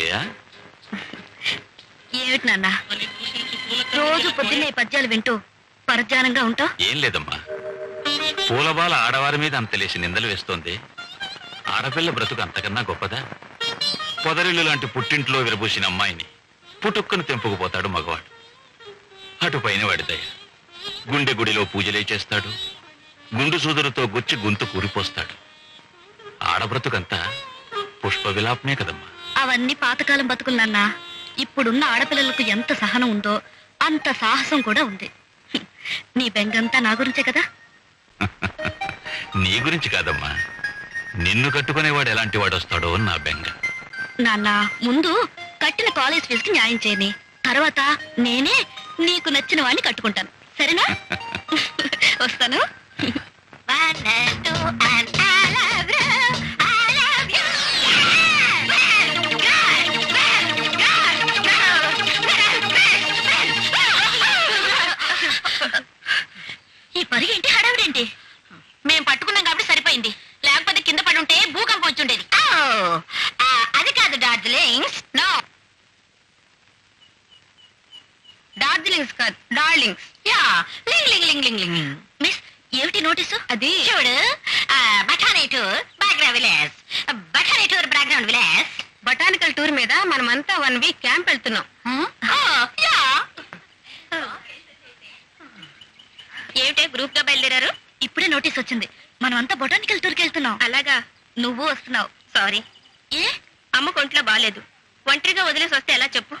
జయ ఏమిటి నాన్న? రోజు పొద్దున్నే ఈ పద్యాలు వింటూ పరధ్యానంగా ఉంటావు? ఏం లేదమ్మా. పూలబాల ఆడవారి మీద అంత లేచి నిందలు వేస్తోంది. ఆడపిల్ల బ్రతుకు అంతకన్నా గొప్పదా? పొదరిల్లు లాంటి పుట్టింట్లో విరబూసిన అమ్మాయిని పుట్టుక్కును తెంపుకుపోతాడు మగవాడు. అటు పైన వాడి దయ. గుండె గుడిలో పూజలే చేస్తాడు. గుండు సూదులతో గుచ్చి గొంతు కూరిపోస్తాడు. ఆడబ్రతుకంతా పుష్ప విలాపమే కదమ్మా. అవన్నీ పాతకాలం బతుకులు నాన్న. ఇప్పుడున్న ఆడపిల్లలకు ఎంత సహనం ఉందో అంత సాహసం కూడా ఉంది. నీ బెంగంతా నా గురించే కదా? నీ గురించి కాదమ్మా. నిన్ను కట్టుకునేవాడు ఎలాంటి వాడు వస్తాడో నా బెంగ. నాన్న ముందు కట్టిన కాలేజ్ ఫీజుకి న్యాయం చేయని తర్వాత నేనే నీకు నచ్చిన వాడిని కట్టుకుంటాను. సరేనా? వస్తాను. మేం పట్టుకున్నాం కాబట్టి సరిపోయింది. లేకపోతే కింద పడి ఉంటే భూకంపం వచ్చి ఉండేది అది కాదు డార్జిలింగ్స్. నో. డార్జిలింగ్స్ కాదు డార్లింగ్స్. యా లింగ్ లింగ్ లింగ్ లింగ్ లింగ్ మిస్ ఏమిటి నోటీసు? అది చూడు botany tour background village. Botany tour background village. Botanical tour మీద మనమంతా వన్ వీక్ క్యాంప్ వెళ్తున్నాం. ఏమిటే గ్రూప్గా బయలుదేరారు? ఇప్పుడే నోటీస్ వచ్చింది. మనం అంతా బొటానికల్ టూర్కి వెళ్తున్నాం. అలాగా. నువ్వు వస్తున్నావు. సారీ. ఏ? అమ్మ కొంట్లో బాగాలేదు ఒంటరిగా వదిలేసి వస్తే ఎలా చెప్పు?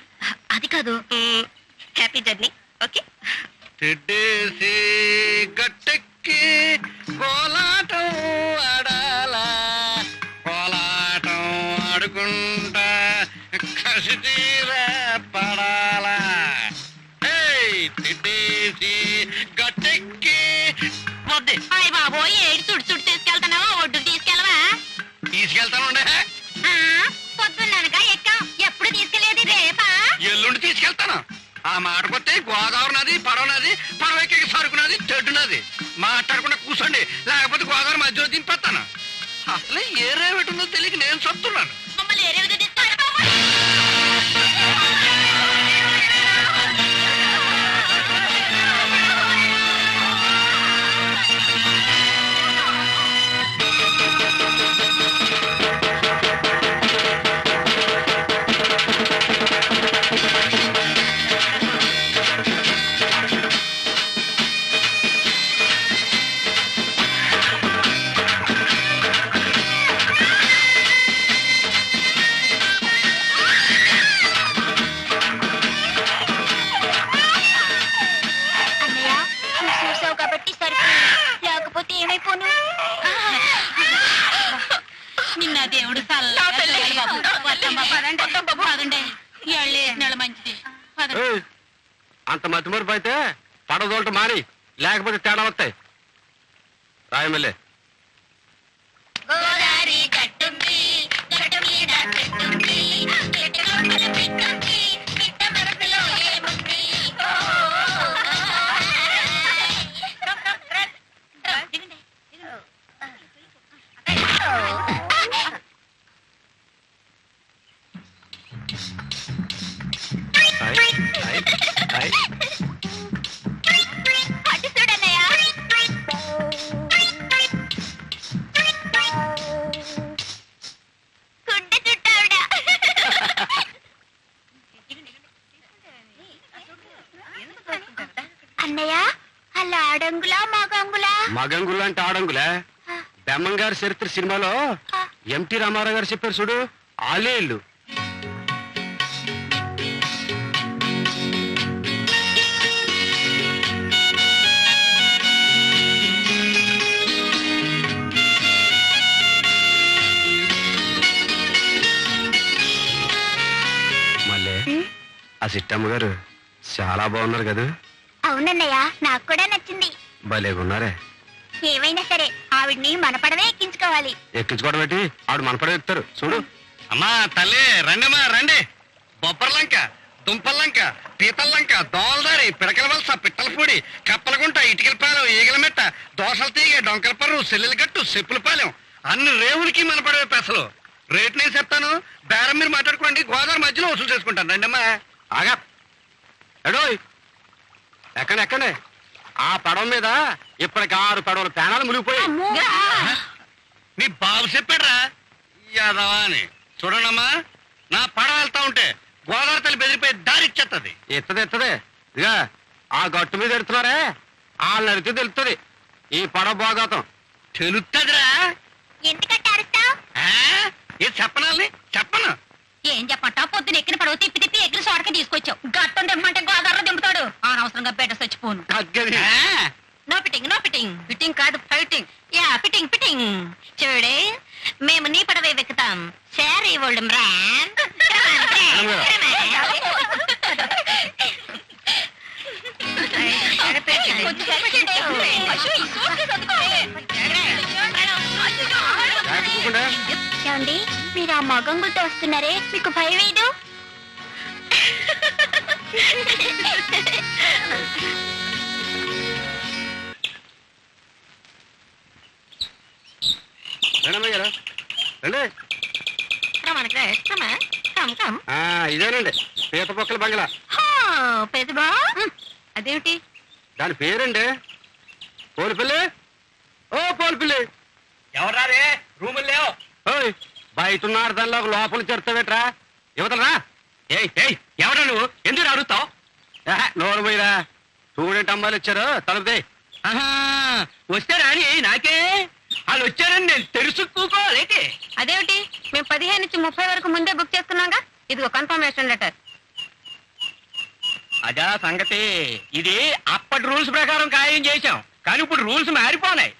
అది కాదు. Happy journey. ఓకే? గట్టెక్కి కోలాటం ఆడాలా? కోలాటం ఆడుకుంటా. కసి తీరా అయ్య బాబోయ్ ఏడు చుడు చుడు తీసుకెళ్తున్నావా ఒడ్డు తీసుకెళ్ళవా? తీసుకెళ్తానుండే. పొద్దున్ననక ఎక్కాం. ఎప్పుడు తీసుకెళ్ళేది రేపా ఎల్లుండి తీసుకెళ్తాను. ఆ మాటకొస్తే గోదావరి నది పడవ నది పడవ ఎక్కి సరుకు నది తెడ్డు నది. మాట్లాడకుండా కూర్చోండి లేకపోతే గోదావరి మధ్యలో దింపేస్తాను. అసలు ఏ రేవటి ఉందో తెలియక నేను చెప్తున్నాను మమ్మల్ని ఏ రేవుగా నిన్న దేవుడు మంచిది? అంత మతి మరుపు అయితే పడవ తోలట మాని లేకపోతే తేడా వస్తాయి. రాయమల్లే. అన్నయ్య అలా ఆడంగులా మగంగులా? మగంగులు అంటే ఆడంగులే. బెమ్మం గారి చరిత్ర సినిమాలో ఎంటి రామారావు గారు చెప్పారు చూడు ఆలే ఇల్లు. మళ్ళీ ఆ సిట్టమ్మ గారు చాలా బాగున్నారు కదా? అవునన్నయ్య నాకు కూడా నచ్చింది. భలేగున్నారే ఏమైనా సరే ఆవిడ్ని మన పడవే ఎక్కించుకోవాలి. ఎక్కించుకోవడం ఏంటి? ఆవిడ మనపడే ఎక్కుతారు. చూడు. అమ్మా తల్లి రండమ్మా రండి. బొబ్బర్లంక దుంపల్లంక పీతల్లంక దోలదారి పిడకల వలస పిట్టల పొడి కప్పలగుంట ఇటుకలపాలెం ఈగల మెట్ట దోసల తీగ డొంకల పర్రు సెల్లెల గట్టు చెప్పులపాలెం అన్ని రేవులకి మనపడే పెసలు. రేట్ నేను చెప్తాను. బేరం మీరు మాట్లాడుకోండి. గోదావరి మధ్యలో వసూలు చేసుకుంటాను. రండమ్మా. ఆగా. ఎడోయ్. ఎక్కండి ఎక్కండి. ఆ పడవ మీద ఇప్పటికి ఆరు పడవల ప్రాణాలు మునిగిపోయాయి. నీ బాబు చెప్పాడ్రా. యాదవా అని. చూడండమ్మా నా పడవ వెళ్తా ఉంటే గోదావరి తల్లి బెదిరిపోయి దారి ఇచ్చేస్తుంది ఎత్తది ఎత్తది ఇదిగా ఆ గట్టు మీద ఎడుతున్నారే? వాళ్ళని నడితే తెలుస్తుంది ఈ పడవ భోగాతం తెలుస్తుందిరా ఎందుకంటే అరుస్తావు? చెప్పను? ఏమండి? మీరు ఆ మగంగులతో వస్తున్నారే మీకు భయం వేయదు ఇదేనండి. పీత పొక్కల బంగ్లా పెద్దబా అదేమిటి? దాని పేరండి? పోలిపిల్లి ఓ పోలిపిల్లి ఎవరారే రూములు లేవు. ఓయ్ బయట ఉన్నారు దానిలో లోపల చెడతావేట్రా యువతలరా ఏయ్ ఏయ్ ఎవరా నువ్వు? ఎందుకు అడుగుతావు నోరు పోయిరా స్టూడెంట్ అమ్మాయిలు వచ్చారు తలుపుదే. వస్తే రాని నాకే. వాళ్ళు వచ్చారని నేను తెలుసుకోలేకే. అదేమిటి? మేము పదిహేను నుంచి ముప్పై వరకు ముందే బుక్ చేసుకున్నాగా? ఇది ఒక కన్ఫర్మేషన్ లెటర్ అదా సంగతి. ఇది అప్పటి రూల్స్ ప్రకారం ఖాయం చేశాం. కానీ ఇప్పుడు రూల్స్ మారిపోనాయి.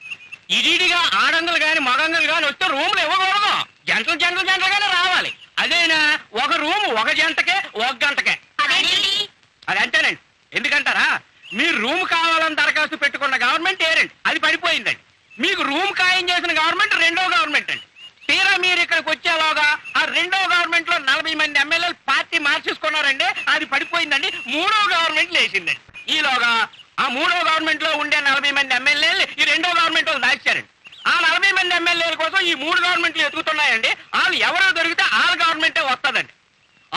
ఇదిగా ఆడంగులు గాని మగంగులు గాని వస్తే రూములు ఇవ్వకూడదు. జంటలు జంటలు జంటలుగానే రావాలి. అదేనా? ఒక రూమ్ ఒక జంటకే ఒక గంటకే. అదేంటి అది అంతేనండి. ఎందుకంటారా? మీరు రూమ్ కావాలని దరఖాస్తు పెట్టుకున్న గవర్నమెంట్ ఏరండి. అది పడిపోయిందండి. మీకు రూమ్ ఖాయం చేసిన గవర్నమెంట్ రెండో గవర్నమెంట్ అండి తీరా మీరు ఇక్కడికి వచ్చేలోగా ఆ రెండో గవర్నమెంట్లో నలభై మంది ఎమ్మెల్యేలు పార్టీ మార్చేసుకున్నారండి అది పడిపోయిందండి. మూడో గవర్నమెంట్ లేచిందండి. ఈలోగా ఆ మూడో గవర్నమెంట్లో ఉండే నలభై మంది ఎమ్మెల్యేలు ఈ రెండో గవర్నమెంట్ వాళ్ళు దాచారండి. ఆ నలభై మంది ఎమ్మెల్యేల కోసం ఈ మూడు గవర్నమెంట్లు ఎదుగుతున్నాయండి. వాళ్ళు ఎవరో దొరికితే వాళ్ళ గవర్నమెంటే వస్తుందండి.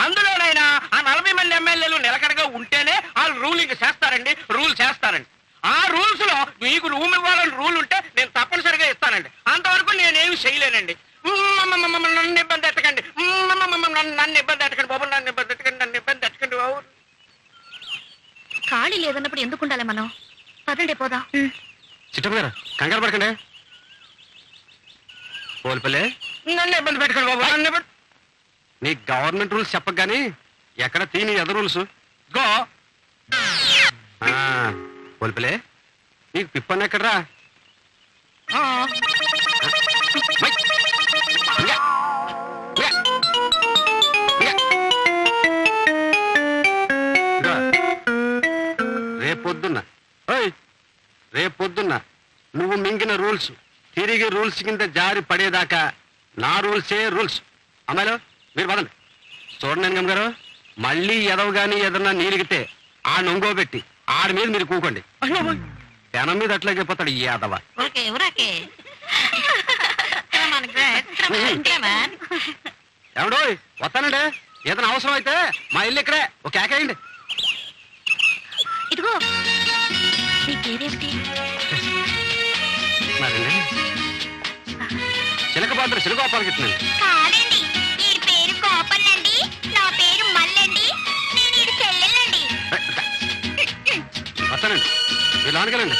అందులోనైనా ఆ నలభై మంది ఎమ్మెల్యేలు నిలకడగా ఉంటేనే వాళ్ళు రూలింగ్ చేస్తారండి. రూల్ చేస్తారండి. ఆ రూల్స్లో మీకు రూమ్ ఇవ్వాలని రూల్ ఉంటే నేను తప్పనిసరిగా ఇస్తానండి. అంతవరకు నేనేమి చేయలేనండి మ్మ్, నన్ను ఇబ్బంది ఎట్టకండి మ్మ్, నన్ను- నన్ను ఇబ్బంది ఎట్టకండి బాబు నన్ను ఇబ్బంది ఎట్టకండి నన్ను ఇబ్బంది ఎట్టకండి బాబు ఖాళీ లేదన్నప్పుడు ఎందుకు ఉండాలి మనం? పదండి పోదాం. చిట్టమ్మ గారు కంగారు పడకండి. పోలిపల్లి నన్ను ఇబ్బంది పెట్టకండి బాబు నన్ను ఇబ్బంది నీ గవర్నమెంట్ రూల్స్ చెప్పక గానీ ఎక్కడ తీని ఎద రూల్స్? గో. పోలిపల్లి నీకు పిప్పన్న ఎక్కడరా? రేపొద్దున్న నువ్వు మింగిన రూల్స్ తిరిగి రూల్స్ కింద జారి పడేదాకా నా రూల్సే రూల్స్. అమ్మాయిలు మీరు పదండి. చూడండి గారు మళ్ళీ ఎదవ గాని ఏదన్నా నీలిగితే ఆ నొంగోబెట్టి ఆడి మీద మీరు కూకోండి. పెనం మీద అట్లాగే పోతాడు ఈ ఊరాకే ఏమండో వస్తానండి. ఏదైనా అవసరం అయితే మా ఇల్లు ఇక్కడే. ఒక కేకేయండి. ఇదిగో నీ పేరేమిటి మరండి చిలక పాత్ర చిలకోపాలకి ఇస్తున్నాను కాదండి ఈ పేరు కోపల్లండి నా పేరు మల్లండి నేను ఇది చెల్లెలండి. వస్తానండి మీరు లోనకెళ్ళండి.